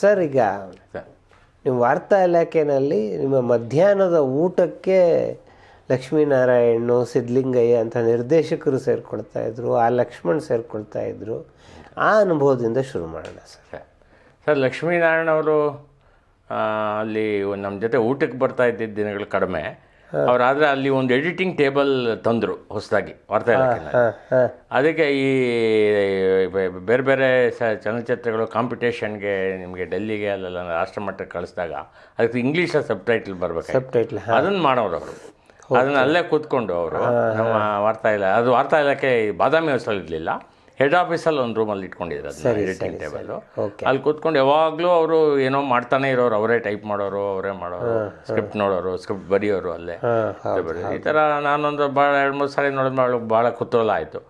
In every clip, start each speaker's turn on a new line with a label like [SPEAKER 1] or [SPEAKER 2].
[SPEAKER 1] Sir ಈಗ ನಿಮ್ಮ ವಾರ್ತಾ ಇಲಾಖೆಯಲ್ಲಿ ನಿಮ್ಮ ಮಧ್ಯಾಹ್ನದ ಊಟಕ್ಕೆ ಲಕ್ಷ್ಮೀನಾರಾಯಣ್ ಸಿದ್ಲಿಂಗಯ್ಯ ಅಂತ ನಿರ್ದೇಶಕರು ಸೇರ್ಕೊಳ್ತಾ ಇದ್ರು ಆ ಲಕ್ಷ್ಮಣ್ ಸೇರ್ಕೊಳ್ತಾ ಇದ್ರು. ಆ ಅನುಭವದಿಂದ ಶುರು ಮಾಡೋಣ ಸರ್.
[SPEAKER 2] ಸರ್ ಸರ್ ಲಕ್ಷ್ಮೀನಾರಾಯಣ ಅವರು ಅಲ್ಲಿ ನಮ್ಮ ಜೊತೆ ಊಟಕ್ಕೆ ಬರ್ತಾ ಇದ್ದಿದ್ದ ದಿನಗಳು ಕಡಿಮೆ. ಅವರಾದರೆ ಅಲ್ಲಿ ಒಂದು ಎಡಿಟಿಂಗ್ ಟೇಬಲ್ ತಂದರು ಹೊಸದಾಗಿ ವಾರ್ತಾ ಅದಕ್ಕೆ ಈ ಬೇರೆ ಬೇರೆ ಸ ಚಲನಚಿತ್ರಗಳು ಕಾಂಪಿಟೇಷನ್ಗೆ ನಿಮಗೆ ಡೆಲ್ಲಿಗೆ ಅಲ್ಲೆಲ್ಲ ರಾಷ್ಟ್ರ ಮಟ್ಟಕ್ಕೆ ಕಳಿಸಿದಾಗ ಅದಕ್ಕೆ ಇಂಗ್ಲೀಷ ಸಬ್ ಟೈಟ್ಲ್ ಬರಬೇಕು
[SPEAKER 1] ಸಬ್ ಟೈಟ್ಲ್
[SPEAKER 2] ಅದನ್ನು ಮಾಡೋರು ಅವರು. ಅದನ್ನ ಅಲ್ಲೇ ಕೂತ್ಕೊಂಡು ಅವರು ನಮ್ಮ ವಾರ್ತಾ ಇಲ್ಲ ಅದು ವಾರ್ತಾ ಇಲಾಖೆ ಬಾದಾಮಿ ಹೊಸಲಿರಲಿಲ್ಲ ಇರಲಿಲ್ಲ. ಹೆಡ್ ಆಫೀಸಲ್ಲಿ ಒಂದು ರೂಮಲ್ಲಿ ಇಟ್ಕೊಂಡಿದ್ರು ಅದನ್ನ ಎಡಿಟಿಂಗ್
[SPEAKER 1] ಟೇಬಲ್ಲು
[SPEAKER 2] ಅಲ್ಲಿ ಕೂತ್ಕೊಂಡು ಯಾವಾಗಲೂ ಅವರು ಏನೋ ಮಾಡ್ತಾನೆ ಇರೋರು ಅವರೇ ಟೈಪ್ ಮಾಡೋರು ಅವರೇ ಮಾಡೋರು ಸ್ಕ್ರಿಪ್ಟ್ ನೋಡೋರು ಸ್ಕ್ರಿಪ್ಟ್ ಬರೆಯೋರು ಅಲ್ಲೇ. ಈ ಥರ ನಾನೊಂದು ಭಾಳ ಎರಡು ಮೂರು ಸಾರಿ ನೋಡಿದ್ಮೇಲೆ ಅವಳಿಗೆ ಭಾಳ ಕುತೂಹಲ ಆಯಿತು.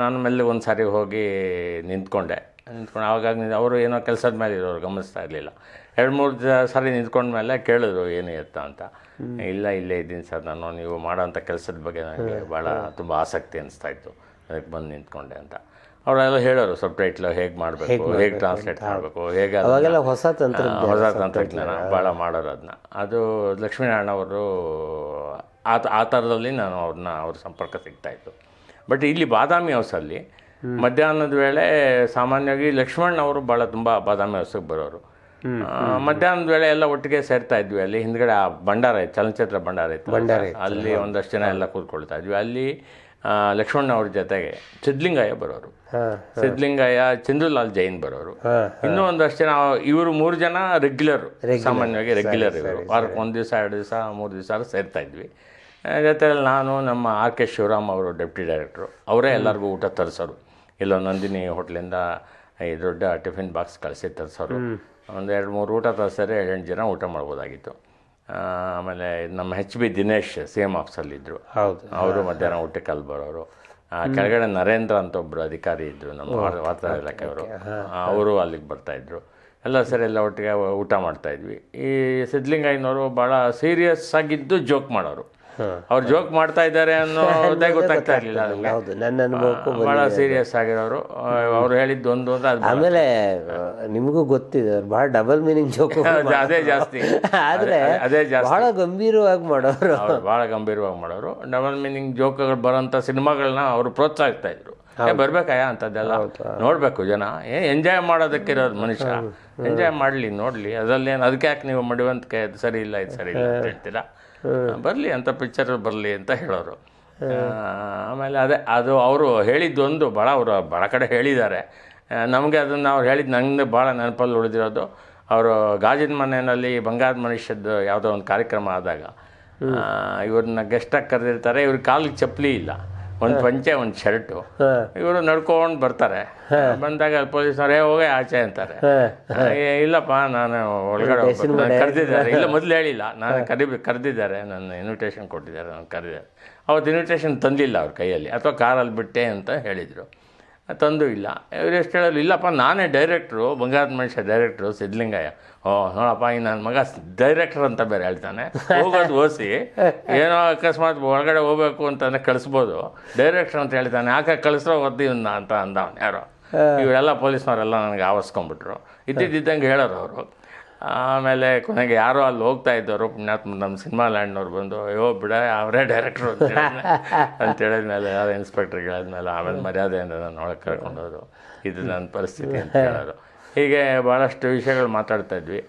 [SPEAKER 2] ನಾನು ಮೇಲೆ ಒಂದು ಸಾರಿ ಹೋಗಿ ನಿಂತ್ಕೊಂಡೆ. ನಿಂತ್ಕೊಂಡು. ಆವಾಗ ಅವರು ಏನೋ ಕೆಲಸದ ಮೇಲೆ ಇರೋರು ಗಮನಿಸ್ತಾ ಇರಲಿಲ್ಲ. ಎರಡು ಮೂರು ಸಾರಿ ನಿಂತ್ಕೊಂಡ ಮೇಲೆ ಕೇಳಿದ್ರು ಏನು ಎತ್ತ ಅಂತ. ಇಲ್ಲ ಇಲ್ಲೇ ಇದ್ದೀನಿ ಸರ್ ನಾನು ನೀವು ಮಾಡೋಂಥ ಕೆಲಸದ ಬಗ್ಗೆ ನನಗೆ ಭಾಳ ತುಂಬ ಆಸಕ್ತಿ ಅನಿಸ್ತಾ ಇತ್ತು. ಅದಕ್ಕೆ ಬಂದು ನಿಂತ್ಕೊಂಡೆ ಅಂತ. ಅವರೆಲ್ಲ ಹೇಳೋರು ಸಬ್ ಟೈಟ್ಲ್ ಹೇಗೆ ಮಾಡಬೇಕು ಹೇಗೆ ಟ್ರಾನ್ಸ್ಲೇಟ್ ಮಾಡಬೇಕು ಹೇಗೆ
[SPEAKER 1] ಅವಾಗೆಲ್ಲ ಹೊಸ ತಂತ್ರ
[SPEAKER 2] ಹೊಸ ತಂತ್ರಜ್ಞಾನ ಭಾಳ ಮಾಡೋರು ಅದನ್ನ ಅದು ಲಕ್ಷ್ಮೀನಾರಾಯಣ ಅವರು ಆ ಆ ಥರದಲ್ಲಿ ನಾನು ಅವ್ರನ್ನ ಅವ್ರ ಸಂಪರ್ಕ ಸಿಗ್ತಾ ಇತ್ತು. ಬಟ್ ಇಲ್ಲಿ ಬಾದಾಮಿ ಹೌಸಲ್ಲಿ ಮಧ್ಯಾಹ್ನದ ವೇಳೆ ಸಾಮಾನ್ಯವಾಗಿ ಲಕ್ಷ್ಮಣ್ ಅವರು ಭಾಳ ತುಂಬ ಬಾದಾಮಿ ಹೌಸಿಗೆ ಬರೋರು. ಮಧ್ಯಾಹ್ನದ ವೇಳೆ ಎಲ್ಲ ಒಟ್ಟಿಗೆ ಸೇರ್ತಾ ಇದ್ವಿ. ಅಲ್ಲಿ ಹಿಂದ್ಗಡೆ ಆ ಭಂಡಾರ ಇತ್ತು ಚಲನಚಿತ್ರ ಭಂಡಾರ ಇತ್ತು. ಅಲ್ಲಿ ಒಂದಷ್ಟು ಜನ ಎಲ್ಲ ಕೂತ್ಕೊಳ್ತಾ ಇದ್ವಿ. ಅಲ್ಲಿ ಲಕ್ಷ್ಮಣ್ ಅವ್ರ ಜೊತೆಗೆ ಸಿದ್ಲಿಂಗಯ್ಯ ಬರೋರು. ಸಿದ್ಲಿಂಗಯ್ಯ ಚಂದ್ರಲಾಲ್ ಜೈನ್ ಬರೋರು. ಇನ್ನೂ ಒಂದಷ್ಟು ಜನ ಇವರು ಮೂರು ಜನ ರೆಗ್ಯುಲರ್ ಸಾಮಾನ್ಯವಾಗಿ ರೆಗ್ಯುಲರ್ ಇವರು. ವಾರಕ್ಕೆ ಒಂದು ದಿವಸ ಎರಡು ದಿವಸ ಮೂರು ದಿವಸ ಸೇರ್ತಾ ಇದ್ವಿ. ಜೊತೆಯಲ್ಲಿ ನಾನು ನಮ್ಮ ಆರ್ ಕೆ ಶಿವರಾಮ್ ಅವರು ಡೆಪ್ಟಿ ಡೈರೆಕ್ಟ್ರು ಅವರೇ ಎಲ್ಲರಿಗೂ ಊಟ ತರಿಸೋರು. ಇಲ್ಲೋ ನಂದಿನಿ ಹೋಟ್ಲಿಂದ ಈ ದೊಡ್ಡ ಟಿಫಿನ್ ಬಾಕ್ಸ್ ಕಳಿಸಿ ತರಿಸೋರು. ಒಂದು ಎರಡು ಮೂರು ಊಟ ತರಿಸಿದ್ರೆ ಏಳೆಂಟು ಜನ ಊಟ ಮಾಡ್ಬೋದಾಗಿತ್ತು. ಆಮೇಲೆ ನಮ್ಮ H B Dinesh C M ಆಫೀಸಲ್ಲಿದ್ದರು
[SPEAKER 1] ಹೌದು.
[SPEAKER 2] ಅವರು ಮಧ್ಯಾಹ್ನ ಊಟಕ್ಕೆ ಅಲ್ಲಿ ಬರೋರು. ಕೆಳಗಡೆ ನರೇಂದ್ರ ಅಂತ ಒಬ್ಬರು ಅಧಿಕಾರಿ ಇದ್ದರು ನಮ್ಮ ವಾತಾವರಣ ವಾರ್ತಾ ಇಲಾಖೆಯವರು ಅವರು. ಅಲ್ಲಿಗೆ ಬರ್ತಾಯಿದ್ರು ಎಲ್ಲ ಸರಿ ಎಲ್ಲ ಒಟ್ಟಿಗೆ ಊಟ ಮಾಡ್ತಾ ಇದ್ವಿ. ಈ ಸಿದ್ಲಿಂಗಯ್ಯನವರು ಭಾಳ ಸೀರಿಯಸ್ ಆಗಿದ್ದು ಜೋಕ್ ಮಾಡೋರು. ಅವ್ರು ಜೋಕ್ ಮಾಡ್ತಾ ಇದ್ದಾರೆ ಅನ್ನೋದೇ ಗೊತ್ತಾಗ್ತಾ ಇರಲಿಲ್ಲ
[SPEAKER 1] ಹೌದು ನನ್ನ ಅನುಭವಕ್ಕೂ
[SPEAKER 2] ಬಹಳ ಸೀರಿಯಸ್ ಆಗಿರೋರು. ಅವ್ರು ಹೇಳಿದ್ದು ಒಂದು ಅಂತ
[SPEAKER 1] ಆಮೇಲೆ ನಿಮಗೂ ಗೊತ್ತಿದೆ ಅವ್ರು ಬಹಳ ಡಬಲ್ ಮೀನಿಂಗ್ ಜೋಕ್
[SPEAKER 2] ಅದೇ ಜಾಸ್ತಿ.
[SPEAKER 1] ಆದ್ರೆ
[SPEAKER 2] ಅದೇ- ಜಾಸ್ತಿ.
[SPEAKER 1] ಬಹಳ ಗಂಭೀರವಾಗಿ ಮಾಡೋರು.
[SPEAKER 2] ಬಹಳ ಗಂಭೀರವಾಗಿ ಮಾಡೋರು. ಡಬಲ್ ಮೀನಿಂಗ್ ಜೋಕ್ಗಳು ಬರೋಂಥ ಸಿನಿಮಾಗಳನ್ನ ಅವರು ಪ್ರೋತ್ಸಾಹಿಸ್ತಾ ಇದ್ರು. ಬರ್ಬೇಕಾಯ ಅಂತದ್ದೆಲ್ಲ ನೋಡ್ಬೇಕು ಜನ. ಏ ಎಂಜಾಯ್ ಮಾಡೋದಕ್ಕೆ ಇರೋದು ಮನುಷ್ಯ ಎಂಜಾಯ್ ಮಾಡಲಿ ನೋಡಲಿ. ಅದರಲ್ಲೇನು ಅದಕ್ಕೆ ಯಾಕೆ ನೀವು ಮಡಿವಂತಿಕೆ ಅದು ಸರಿ ಇಲ್ಲ ಇದು ಸರಿ ಇಲ್ಲ ಅಂತ ಹೇಳ್ತೀರಾ? ಬರಲಿ ಅಂತ ಪಿಕ್ಚರ್ ಬರಲಿ ಅಂತ ಹೇಳೋರು. ಆಮೇಲೆ ಅದೇ ಅದು ಅವರು ಹೇಳಿದ್ದೊಂದು ಭಾಳ ಅವರು ಭಾಳ ಕಡೆ ಹೇಳಿದ್ದಾರೆ. ನಮಗೆ ಅದನ್ನು ಅವ್ರು ಹೇಳಿದ್ದು ನನಗೆ ಭಾಳ ನೆನಪಲ್ಲಿ ಉಳಿದಿರೋದು. ಅವರು ಗಾಜಿನ ಮನೆಯಲ್ಲಿ ಬಂಗಾರದ ಮನುಷ್ಯದ್ದು ಯಾವುದೋ ಒಂದು ಕಾರ್ಯಕ್ರಮ ಆದಾಗ ಇವ್ರನ್ನ ಗೆಸ್ಟಾಗಿ ಕರೆದಿರ್ತಾರೆ. ಇವ್ರ ಕಾಲಿಗೆ ಚಪ್ಪಲಿ ಇಲ್ಲ. ಒಂದು ಪಂಚೆ ಒಂದು ಶರ್ಟು. ಇವರು ನಡ್ಕೊಂಡು ಬರ್ತಾರೆ. ಬಂದಾಗ ಅಲ್ಲಿ ಪೊಲೀಸ್ನವರೇ ಹೋಗೇ ಆಚೆ ಅಂತಾರೆ. ಇಲ್ಲಪ್ಪ ನಾನು ಒಳಗಡೆ ಕರೆದಿದ್ದಾರೆ. ಇಲ್ಲ ಮೊದಲು ಹೇಳಿಲ್ಲ. ನಾನು ಕರಿ ಕರೆದಿದ್ದಾರೆ. ನನ್ನ ಇನ್ವಿಟೇಷನ್ ಕೊಟ್ಟಿದ್ದಾರೆ ನಾನು ಕರೆದಿದ್ದಾರೆ. ಅವತ್ತು ಇನ್ವಿಟೇಷನ್ ತಂದಿಲ್ಲ ಅವ್ರ ಕೈಯಲ್ಲಿ. ಅಥವಾ ಕಾರಲ್ಲಿ ಬಿಟ್ಟೆ ಅಂತ ಹೇಳಿದರು. ತಂದು ಇಲ್ಲ. ಎವರೆಸ್ಟ್ ಎಷ್ಟು ಹೇಳೋರು ಇಲ್ಲಪ್ಪ ನಾನೇ ಡೈರೆಕ್ಟ್ರು ಬಂಗಾರದ ಮನುಷ್ಯ ಡೈರೆಕ್ಟ್ರು ಸಿದ್ಧಲಿಂಗಯ್ಯ. ಓ ನೋಡಪ್ಪ ಈ ನನ್ನ ಮಗ ಡೈರೆಕ್ಟರ್ ಅಂತ ಬೇರೆ ಹೇಳ್ತಾನೆ. ಹೋಗೋದು ಓಸಿ. ಏನೋ ಅಕಸ್ಮಾತ್ ಒಳಗಡೆ ಹೋಗ್ಬೇಕು ಅಂತಂದ್ರೆ ಕಳಿಸ್ಬೋದು. ಡೈರೆಕ್ಟ್ರ್ ಅಂತ ಹೇಳ್ತಾನೆ. ಯಾಕೆ ಕಳಿಸ್ರೋ ಅಂತ ಅಂತ ಅಂದವನು ಯಾರೋ. ಇವರೆಲ್ಲ ಪೊಲೀಸ್ನವರೆಲ್ಲ ನನಗೆ ಆವರಿಸ್ಕೊಂಡ್ಬಿಟ್ರು. ಇದ್ದಿದ್ದಂಗೆ ಹೇಳೋರು ಅವರು. ಆಮೇಲೆ ಕೊನೆಗೆ ಯಾರೋ ಅಲ್ಲಿ ಹೋಗ್ತಾ ಇದ್ದವರು ಪುಣ್ಯಾತ್ಮ ನಮ್ಮ ಸಿನಿಮಾ ಲ್ಯಾಂಡ್ನವ್ರು ಬಂದು ಅಯ್ಯೋ ಬಿಡ ಅವರೇ ಡೈರೆಕ್ಟ್ರು ಅಂತ ಹೇಳಿದ್ಮೇಲೆ ಮೇಲೆ ಹೇಳಿದ್ಮೇಲೆ ಯಾರು ಇನ್ಸ್ಪೆಕ್ಟ್ರಿಗೆ ಹೇಳಿದ್ಮೇಲೆ ಆಮೇಲೆ ಅಂತ ನಾನು ಒಳಗೆ ಕರ್ಕೊಂಡೋರು ಇದು ನನ್ನ ಪರಿಸ್ಥಿತಿ ಅಂತ ಹೇಳೋರು. ಹೀಗೆ ಭಾಳಷ್ಟು ವಿಷಯಗಳು ಮಾತಾಡ್ತಾ ಇದ್ವಿ.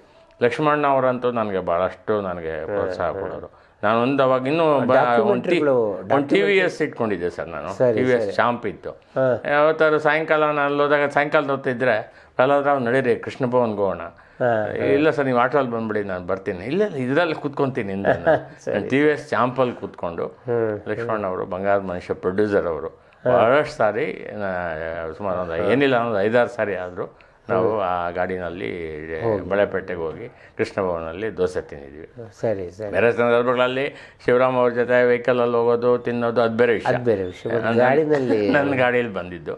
[SPEAKER 2] ಲಕ್ಷ್ಮಣ್ಣ ಅವರಂತೂ ನನಗೆ ಭಾಳಷ್ಟು ನನಗೆ ಪ್ರೋತ್ಸಾಹ ಕೊಡೋರು. ನಾನು ಒಂದು ಅವಾಗ ಇನ್ನೂ ಒಂದು ಟಿ ಒಂದು ಟಿ ವಿ ಎಸ್ ಇಟ್ಕೊಂಡಿದ್ದೆ ಸರ್ ನಾನು. ಟಿ ವಿ ಎಸ್ ಶಾಂಪ್ ಇತ್ತು. ಯಾವತ್ತಾದ್ರು ಸಾಯಂಕಾಲ ನಾನು ಅಲ್ಲಿ ಹೋದಾಗ ಸಾಯಂಕಾಲದ ಹೊತ್ತಿದ್ರೆ ಪ್ರಹ್ಲಾದರಾವ್ ನಡೀರಿ ಕೃಷ್ಣ ಭವನ್ಗೆ ಹೋಗೋಣ ಇಲ್ಲ ಸರ್ ನೀವು ಆಟೋಲ್ಲಿ ಬಂದ್ಬಿಡಿ ನಾನು ಬರ್ತೀನಿ. ಇಲ್ಲ ಇದರಲ್ಲಿ ಕೂತ್ಕೊಂತೀನಿ ಟಿ ವಿ ಎಸ್ ಚಾಂಪಲ್ ಕೂತ್ಕೊಂಡು ಲಕ್ಷ್ಮಣ್ ಅವರು ಬಂಗಾರ ಮನುಷ್ಯ ಪ್ರೊಡ್ಯೂಸರ್ ಅವರು ಬಹಳಷ್ಟು ಸಾರಿ ಸುಮಾರು ಒಂದು ಏನಿಲ್ಲ ಒಂದು ಐದಾರು ಸಾರಿ ಆದರೂ ನಾವು ಆ ಗಾಡಿನಲ್ಲಿ ಬಳೆಪೇಟೆಗೆ ಹೋಗಿ. ಕೃಷ್ಣ ಭವನಲ್ಲಿ ದೋಸೆ ತಿಂದಿದ್ವಿ.
[SPEAKER 1] ಸರಿ ಸರಿ.
[SPEAKER 2] ಬೇರೆ ಸಂದರ್ಭಗಳಲ್ಲಿ ಶಿವರಾಮ್ ಅವ್ರ ಜೊತೆ ವೆಹಿಕಲಲ್ಲಿ ಹೋಗೋದು ತಿನ್ನೋದು ಅದು ಬೇರೆ ವಿಷಯ.
[SPEAKER 1] ಬೇರೆ ವಿಷಯ. ಗಾಡಿನಲ್ಲಿ
[SPEAKER 2] ನನ್ನ ಗಾಡಿಯಲ್ಲಿ ಬಂದಿದ್ದು.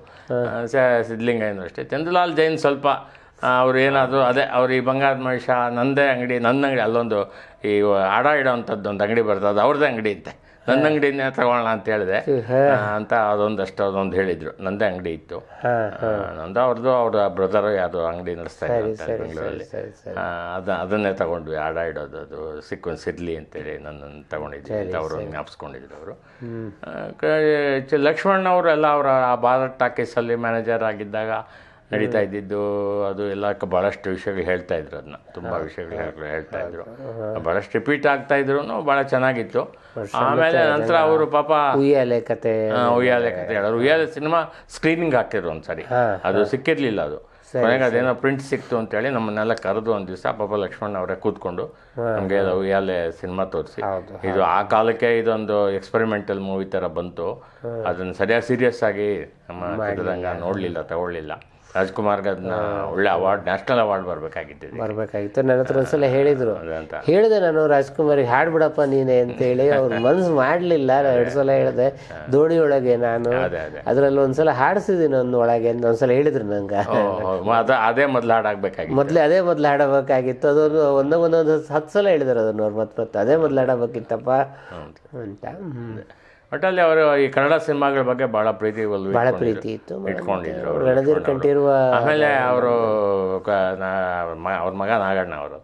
[SPEAKER 2] ಸಿದ್ಧಲಿಂಗ ಸಿದ್ಧಲಿಂಗಯ್ಯನೂ ಅಷ್ಟೇ. ಚಂದ್ರಲಾಲ್ ಜೈನ್ ಸ್ವಲ್ಪ ಅವ್ರು ಏನಾದರೂ ಅದೇ ಅವ್ರು ಈ ಬಂಗಾರದ ಮನುಷ್ಯ ನಂದೇ ಅಂಗಡಿ ನನ್ನ ಅಂಗಡಿ ಅಲ್ಲೊಂದು ಈ ಆಡ ಇಡೋವಂಥದ್ದು ಒಂದು ಅಂಗಡಿ ಬರ್ತದೆ ಅದು ಅವ್ರದ್ದೇ ಅಂಗಡಿ ಅಂತೆ. ನನ್ನ ಅಂಗಡಿನೇ ತಗೊಳ್ಳೋಣ ಅಂತ ಹೇಳಿದೆ. ಅಂತ ಅದೊಂದಷ್ಟು ಅದೊಂದು ಹೇಳಿದ್ರು. ನಂದೇ ಅಂಗಡಿ ಇತ್ತು. ನಂದು ಅವ್ರದ್ದು ಅವ್ರ ಬ್ರದರ್ ಯಾವುದು ಅಂಗಡಿ ನಡೆಸ್ತಾ ಇದ್ದಾರೆ ಬೆಂಗಳೂರಲ್ಲಿ. ಅದ ಅದನ್ನೇ ತಗೊಂಡ್ವಿ ಆಡ ಇಡೋದು ಅದು ಸಿಕ್ಕೊಂದು ಸಿರ್ಲಿ ಅಂತೇಳಿ ನನ್ನನ್ನು ತಗೊಂಡಿದ್ವಿ ಅಂತ ಅವರು ಜ್ಞಾಪಿಸ್ಕೊಂಡಿದ್ರು ಅವರು. ಲಕ್ಷ್ಮಣ್ ಅವರು ಎಲ್ಲ ಅವರ ಆ ಭಾರತ್ ಟಾಕೀಸಲ್ಲಿ ಮ್ಯಾನೇಜರ್ ಆಗಿದ್ದಾಗ ನಡೀತಾ ಇದ್ದಿದ್ದು ಅದು ಎಲ್ಲ ಭಾಳಷ್ಟು ವಿಷಯಗಳು ಹೇಳ್ತಾ ಇದ್ರು ಅದನ್ನ ತುಂಬ ವಿಷಯಗಳು ಹೇಳ್- ಹೇಳ್ತಾ ಇದ್ರು. ಬಹಳಷ್ಟು ರಿಪೀಟ್ ಆಗ್ತಾ ಇದ್ರು ಬಹಳ ಚೆನ್ನಾಗಿತ್ತು. ಆಮೇಲೆ ನಂತರ ಅವರು ಪಾಪ
[SPEAKER 1] ಉಯ್ಯಾಲೆ ಕತೆ
[SPEAKER 2] ಉಯ್ಯಾಲೆ ಕತೆ ಹೇಳೋರು. ಉಯ್ಯಾಲೆ ಸಿನಿಮಾ ಸ್ಕ್ರೀನಿಂಗ್ ಹಾಕಿದ್ರು ಒಂದ್ಸರಿ. ಅದು ಸಿಕ್ಕಿರ್ಲಿಲ್ಲ ಅದು. ಕೊನೆಗೆ ಅದೇನೋ ಪ್ರಿಂಟ್ ಸಿಕ್ತು ಅಂತೇಳಿ ನಮ್ಮನ್ನೆಲ್ಲ ಕರೆದು ಒಂದ್ ದಿವಸ ಪಾಪ ಲಕ್ಷ್ಮಣ್ ಅವರೇ ಕೂತ್ಕೊಂಡು ನಮಗೆ ಉಯ್ಯಾಲೆ ಸಿನಿಮಾ ತೋರಿಸಿ. ಇದು ಆ ಕಾಲಕ್ಕೆ ಇದೊಂದು ಎಕ್ಸ್ಪೆರಿಮೆಂಟಲ್ ಮೂವಿ ತರ ಬಂತು. ಅದನ್ನು ಸರಿಯಾಗಿ ಸೀರಿಯಸ್ ಆಗಿ ನಮ್ಮ ನೋಡಲಿಲ್ಲ ತಗೊಳ್ಳಿಲ್ಲ. ರಾಜ್ಕುಮಾರ್ಗೆ ಅದನ್ನ ಒಳ್ಳೆ ಅವಾರ್ಡ್ ನ್ಯಾಷನಲ್ ಅವಾರ್ಡ್ ಬರಬೇಕಾಗಿತ್ತು
[SPEAKER 1] ಬರಬೇಕಾಗಿತ್ತು. ನನ್ನ ಹತ್ರ ಒಂದ್ಸಲ ಹೇಳಿದ್ರು. ಹೇಳಿದೆ ನಾನು ರಾಜ್ಕುಮಾರಿಗೆ ಹಾಡ್ಬಿಡಪ್ಪ ನೀನೆ ಅಂತೇಳಿ. ಅವ್ರ ಮನ್ಸು ಮಾಡಲಿಲ್ಲ. ಎರಡು ಸಲ ಹೇಳಿದೆ ದೋಣಿ ಒಳಗೆ ನಾನು
[SPEAKER 2] ಅದೇ ಅದೇ.
[SPEAKER 1] ಅದ್ರಲ್ಲಿ ಒಂದ್ಸಲ ಹಾಡಿಸಿದ್ದೀನಿ ಒಂದು ಒಳಗೆ ಅಂತ ಒಂದ್ಸಲ ಹೇಳಿದ್ರು ನಂಗೆ.
[SPEAKER 2] ಅದೇ ಮೊದಲು ಹಾಡಾಗಬೇಕಾಗಿತ್ತು.
[SPEAKER 1] ಮೊದ್ಲೇ ಅದೇ ಮೊದ್ಲು ಹಾಡಬೇಕಾಗಿತ್ತು. ಅದೊಂದು ಒಂದೊಂದೊಂದು ಒಂದೊಂದು ಹತ್ತು ಸಲ ಹೇಳಿದ್ರು ಅದನ್ನು ಅವ್ರು ಮತ್ತೆ ಮತ್ತೆ ಅದೇ ಮೊದ್ಲು ಹಾಡಬೇಕಿತ್ತಪ್ಪ ಅಂತ.
[SPEAKER 2] ಒಟ್ಟಲ್ಲಿ ಅವರು ಈ ಕನ್ನಡ ಸಿನಿಮಾಗಳ ಬಗ್ಗೆ ಬಹಳ ಪ್ರೀತಿ ಒಲವು ಇಟ್ಕೊಂಡಿದ್ರು.
[SPEAKER 1] ಪ್ರೀತಿ ಇತ್ತು
[SPEAKER 2] ಇಟ್ಕೊಂಡಿದ್ರು.
[SPEAKER 1] ರಣಧೀರ್ ಕಂಠೀರುವ
[SPEAKER 2] ಆಮೇಲೆ ಅವರು ಅವ್ರ ಮಗ ನಾಗಣ್ಣ ಅವರು.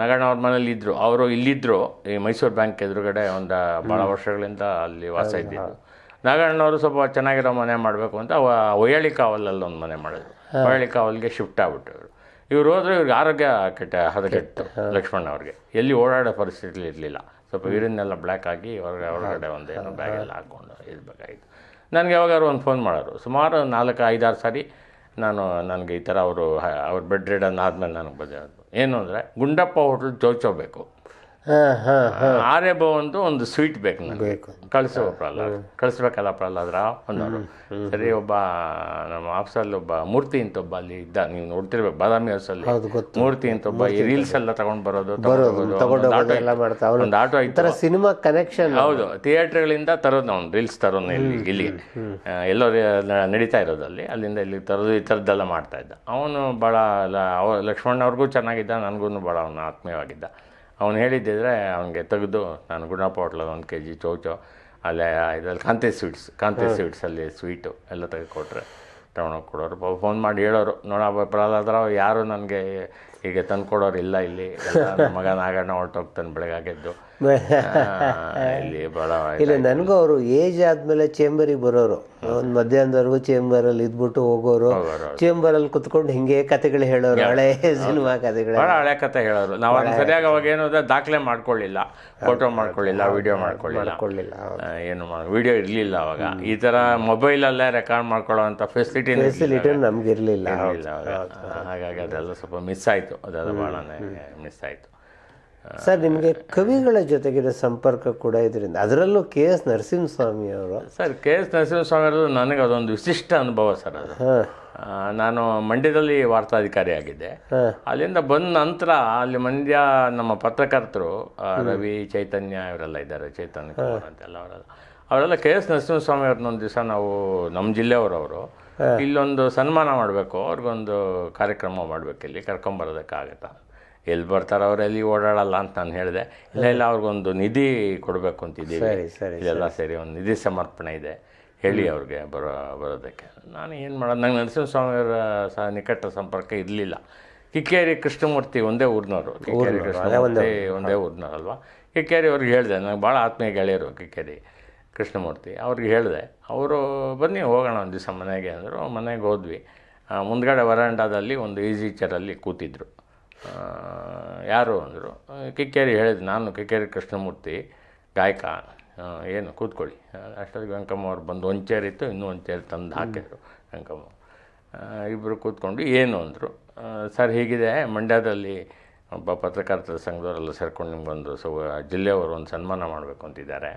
[SPEAKER 2] ನಾಗಣ್ಣ ಅವ್ರ ಮನೇಲಿ ಇದ್ರು. ಅವರು ಇಲ್ಲಿದ್ರು ಈ ಮೈಸೂರು ಬ್ಯಾಂಕ್ ಎದುರುಗಡೆ ಒಂದು ಭಾಳ ವರ್ಷಗಳಿಂದ ಅಲ್ಲಿ ವಾಸ ಇದ್ದಿದ್ದು. ನಾಗಣ್ಣವರು ಸ್ವಲ್ಪ ಚೆನ್ನಾಗಿರೋ ಮನೆ ಮಾಡಬೇಕು ಅಂತ ಒಯ್ಯಳಿ ಕಾವಲಲ್ಲಿ ಒಂದು ಮನೆ ಮಾಡಿದ್ರು. ಒಯ್ಯಳಿ ಕಾವಲ್ಗೆ ಶಿಫ್ಟ್ ಆಗ್ಬಿಟ್ಟರು ಇವ್ರು ಹೋದ್ರೆ ಇವ್ರಿಗೆ ಆರೋಗ್ಯ ಕೆಟ್ಟ ಹದಗೆಟ್ಟು ಲಕ್ಷ್ಮಣ್ ಅವ್ರಿಗೆ. ಎಲ್ಲಿ ಓಡಾಡೋ ಪರಿಸ್ಥಿತಿ ಇರಲಿಲ್ಲ. ಸ್ವಲ್ಪ ಯೂರಿನ್ನೆಲ್ಲ ಬ್ಲ್ಯಾಕ್ ಆಗಿ ಹೊರಗಡೆ ಹೊರಗಡೆ ಒಂದು ಏನೋ ಬ್ಯಾಗ್ ಎಲ್ಲ ಹಾಕ್ಕೊಂಡು ಇರಬೇಕಾಗಿತ್ತು ನನಗೆ ಯಾವಾಗಾದ್ರು ಒಂದು ಫೋನ್ ಮಾಡೋರು. ಸುಮಾರು ನಾಲ್ಕು ಐದಾರು ಸಾರಿ ನಾನು ನನಗೆ ಈ ಥರ ಅವರು ಅವ್ರ ಬೆಡ್ ರಿಡನ್ ಆದಮೇಲೆ ನನಗೆ ಬಂದಿರೋದು ಏನು ಅಂದರೆ ಗುಂಡಪ್ಪ ಹೋಟ್ಲ್ ಚೌಚೋಬೇಕು
[SPEAKER 1] ಹಾಂ
[SPEAKER 2] ಅಂತ ಒಂದು ಸ್ವೀಟ್ ಬೇಕು ನನಗೆ.
[SPEAKER 1] ಬೇಕು.
[SPEAKER 2] ಕಳಿಸು ಪ್ರಹ್ಲಾದ್. ಕಳಿಸ್ಬೇಕಲ್ಲ ಪ್ರಹ್ಲಾದ್ ರಾವ್ ಅನ್ನೋರು ಸರಿ ಒಬ್ಬ ನಮ್ಮ ಆಫೀಸಲ್ಲಿ ಒಬ್ಬ ಮೂರ್ತಿ ಅಂತ ಒಬ್ಬ ಅಲ್ಲಿ ಇದ್ದ. ನೀವು ನೋಡ್ತಿರ್ಬೇಕು ಬಾದಾಮಿ ಹೌಸಲ್ಲಿ ಮೂರ್ತಿ ಅಂತ ಒಬ್ಬ ಈ ರೀಲ್ಸ್ ಎಲ್ಲ ತಗೊಂಡು ಬರೋದು ಒಂದು ಆಟೋ
[SPEAKER 1] ಥರ ಸಿನಿಮಾ ಕನೆಕ್ಷನ್
[SPEAKER 2] ಹೌದು ಥಿಯೇಟರ್ಗಳಿಂದ ತರೋದು ಅವ್ನು ರೀಲ್ಸ್ ತರೋದು ಇಲ್ಲಿ ಇಲ್ಲಿ. ಎಲ್ಲೋ ನಡೀತಾ ಇರೋದು ಅಲ್ಲಿ. ಅಲ್ಲಿಂದ ಇಲ್ಲಿ ತರೋದು ಈ ಥರದ್ದೆಲ್ಲ ಮಾಡ್ತಾ ಇದ್ದ. ಅವನು ಭಾಳ ಲಕ್ಷ್ಮಣ್ ಅವ್ರಿಗೂ ಚೆನ್ನಾಗಿದ್ದ ನನಗೂ ಭಾಳ ಅವನು ಆತ್ಮೀಯವಾಗಿದ್ದ. ಅವನು ಹೇಳಿದ್ದಿದ್ರೆ ಅವನಿಗೆ ತೆಗೆದು ನಾನು ಗುಣಪ್ಪ ಹೋಟ್ಲಲ್ಲಿ ಒಂದು ಕೆ ಜಿ ಚೌಚೋ. ಅಲ್ಲೇ ಇದರಲ್ಲಿ ಕಾಂತಿ ಸ್ವೀಟ್ಸ್ ಕಾಂತೆ ಸ್ವೀಟ್ಸಲ್ಲಿ ಸ್ವೀಟು ಎಲ್ಲ ತೆಗೆದುಕೊಟ್ರೆ ತಗೊಂಡೋಗಿ ಕೊಡೋರು. ಫೋನ್ ಮಾಡಿ ಹೇಳೋರು ನೋಡಪ್ಪ ಪ್ರಹ್ಲಾದರಾವ್ ಯಾರು ನನಗೆ ಹೀಗೆ ತಂದು ಕೊಡೋರು ಇಲ್ಲ. ಮಗ ನಾಗಣ್ಣ ಹೊರಟೋಗ್ತಾನೆ ಬೆಳಗಾಗೆದ್ದು. ಇಲ್ಲಿ ಭಾಳ
[SPEAKER 1] ಇಲ್ಲ ನನಗೂ ಅವರು ಏಜ್ ಆದ್ಮೇಲೆ ಚೇಂಬರಿಗೆ ಬರೋರು. ಒಂದು ಮಧ್ಯಾಹ್ನದವರೆಗೂ ಚೇಂಬರಲ್ಲಿ ಇದ್ಬಿಟ್ಟು ಹೋಗೋರು. ಚೇಂಬರಲ್ಲಿ ಕುತ್ಕೊಂಡು ಹಿಂಗೆ ಕತೆಗಳು ಹೇಳೋರು ಹಳೆ ಸಿನಿಮಾ ಕತೆಗಳು.
[SPEAKER 2] ಭಾಳ ಹಳೆ ಕತೆ ಹೇಳೋರು. ನಾವು ಅದನ್ನ ಸರಿಯಾಗಿ ಅವಾಗ ಏನು ಅಂದ್ರೆ ದಾಖಲೆ ಮಾಡ್ಕೊಳ್ಳಿಲ್ಲ. Photo ಮಾಡ್ಕೊಳ್ಳಿಲ್ಲ video ಮಾಡ್ಕೊಳ್ಳಿಲ್ಲ.
[SPEAKER 1] ಕೊಳ್ಳಿಲ್ಲ
[SPEAKER 2] ಏನು ಮಾಡಿ ವಿಡಿಯೋ ಇರಲಿಲ್ಲ ಅವಾಗ. ಈ ಥರ ಮೊಬೈಲಲ್ಲೇ ರೆಕಾರ್ಡ್ ಮಾಡ್ಕೊಳ್ಳೋ ಅಂಥ ಫೆಸಿಲಿಟಿ
[SPEAKER 1] ಫೆಸಿಲಿಟಿ ನಮ್ಗೆ ಇರಲಿಲ್ಲ
[SPEAKER 2] ಹಾಗಾಗಿ ಅದೆಲ್ಲ ಸ್ವಲ್ಪ ಮಿಸ್ ಆಯಿತು. ಅದೆಲ್ಲ ಭಾಳ ಮಿಸ್ ಆಯಿತು.
[SPEAKER 1] ಸರ್ ನಿಮಗೆ ಕವಿಗಳ ಜೊತೆಗಿನ ಸಂಪರ್ಕ ಕೂಡ ಇದರಿಂದ ಅದರಲ್ಲೂ ಕೆ ಎಸ್ ನರಸಿಂಹಸ್ವಾಮಿ ಅವರು?
[SPEAKER 2] ಸರ್ ಕೆ ಎಸ್ ನರಸಿಂಹಸ್ವಾಮಿ ಅವರು ನನಗೆ ಅದೊಂದು ವಿಶಿಷ್ಟ ಅನುಭವ ಸರ್ ಅದು. ನಾನು ಮಂಡ್ಯದಲ್ಲಿ ವಾರ್ತಾಧಿಕಾರಿ ಆಗಿದ್ದೆ. ಅಲ್ಲಿಂದ ಬಂದ ನಂತರ ಅಲ್ಲಿ ಮಂಡ್ಯ ನಮ್ಮ ಪತ್ರಕರ್ತರು ರವಿ ಚೈತನ್ಯ ಇವರೆಲ್ಲ ಇದ್ದಾರೆ ಚೈತನ್ಯ ಕುಮಾರ್ ಅಂತೆಲ್ಲ ಅವರೆಲ್ಲ. ಅವರೆಲ್ಲ ಕೆ ಎಸ್ ನರಸಿಂಹಸ್ವಾಮಿ ಅವ್ರನ್ನ ಒಂದು ದಿವಸ ನಾವು ನಮ್ಮ ಜಿಲ್ಲೆಯವರವರು ಇಲ್ಲೊಂದು ಸನ್ಮಾನ ಮಾಡಬೇಕು ಅವ್ರಿಗೊಂದು ಕಾರ್ಯಕ್ರಮ ಮಾಡಬೇಕು ಇಲ್ಲಿ ಕರ್ಕೊಂಬರೋದಕ್ಕಾಗತ್ತಾ. ಎಲ್ಲಿ ಬರ್ತಾರೆ ಅವ್ರು ಎಲ್ಲಿ ಓಡಾಡಲ್ಲ ಅಂತ ನಾನು ಹೇಳಿದೆ. ಇಲ್ಲ ಇಲ್ಲ ಅವ್ರಿಗೊಂದು ನಿಧಿ ಕೊಡಬೇಕು ಅಂತಿದ್ದೀವಿ.
[SPEAKER 1] ಇದೆಲ್ಲ ಸರಿ
[SPEAKER 2] ಒಂದು ನಿಧಿ ಸಮರ್ಪಣೆ ಇದೆ. ಹೇಳಿ ಅವ್ರಿಗೆ ಬರೋ ಬರೋದಕ್ಕೆ. ನಾನು ಏನು ಮಾಡೋದು? ನಂಗೆ ನರಸಿಂಹಸ್ವಾಮಿಯವರ ಸಹ ನಿಕಟ ಸಂಪರ್ಕ ಇರಲಿಲ್ಲ. ಕಿಕ್ಕೇರಿ ಕೃಷ್ಣಮೂರ್ತಿ ಒಂದೇ ಊರಿನವರು. ಕಿಕ್ಕೇರಿ ಕೃಷ್ಣಮೂರ್ತಿ ಒಂದೇ ಅಲ್ವಾ? ಕಿಕ್ಕೇರಿ ಅವ್ರಿಗೆ ಹೇಳಿದೆ ನನಗೆ ಭಾಳ ಆತ್ಮೀಯ ಗೆಳೆಯರು ಕಿಕ್ಕೇರಿ. ಕೃಷ್ಣಮೂರ್ತಿ, ಅವ್ರಿಗೆ ಹೇಳಿದೆ, ಅವರು ಬನ್ನಿ, ಹೋಗೋಣ ಒಂದು ದಿವಸ ಮನೆಗೆ, ಅಂದರು. ಮನೆಗೆ ಹೋದ್ವಿ. ಮುಂದ್ಗಡೆ ವರಾಂಡದಲ್ಲಿ ಒಂದು ಈಸಿ ಚೇರಲ್ಲಿ ಕೂತಿದ್ರು. ಯಾರು ಅಂದರು. ಕಿಕ್ಕೇರಿ ಹೇಳಿದೆ, ನಾನು ಕಿಕ್ಕೇರಿ ಕೃಷ್ಣಮೂರ್ತಿ, ಗಾಯಕ. ಏನು, ಕೂತ್ಕೊಳ್ಳಿ. ಅಷ್ಟೊತ್ತಿಗೆ ವೆಂಕಮ್ಮ ಅವ್ರು ಬಂದು ಒಂದು ಚೇರ್ ಇತ್ತು, ಇನ್ನೂ ಒಂದು ಚೇರ್ ತಂದು ಹಾಕಿದ್ರು ವೆಂಕಮ್ಮ. ಇಬ್ಬರು ಕೂತ್ಕೊಂಡು, ಏನು? ಅಂದರು. ಸರ್, ಹೀಗಿದೆ. ಮಂಡ್ಯದಲ್ಲಿ ಒಬ್ಬ ಪತ್ರಕರ್ತರ ಸಂಘದವರೆಲ್ಲ ಸೇರ್ಕೊಂಡು ನಿಮ್ಗೊಂದು ಸೊ, ಜಿಲ್ಲೆಯವರು ಒಂದು ಸನ್ಮಾನ ಮಾಡಬೇಕು ಅಂತಿದ್ದಾರೆ.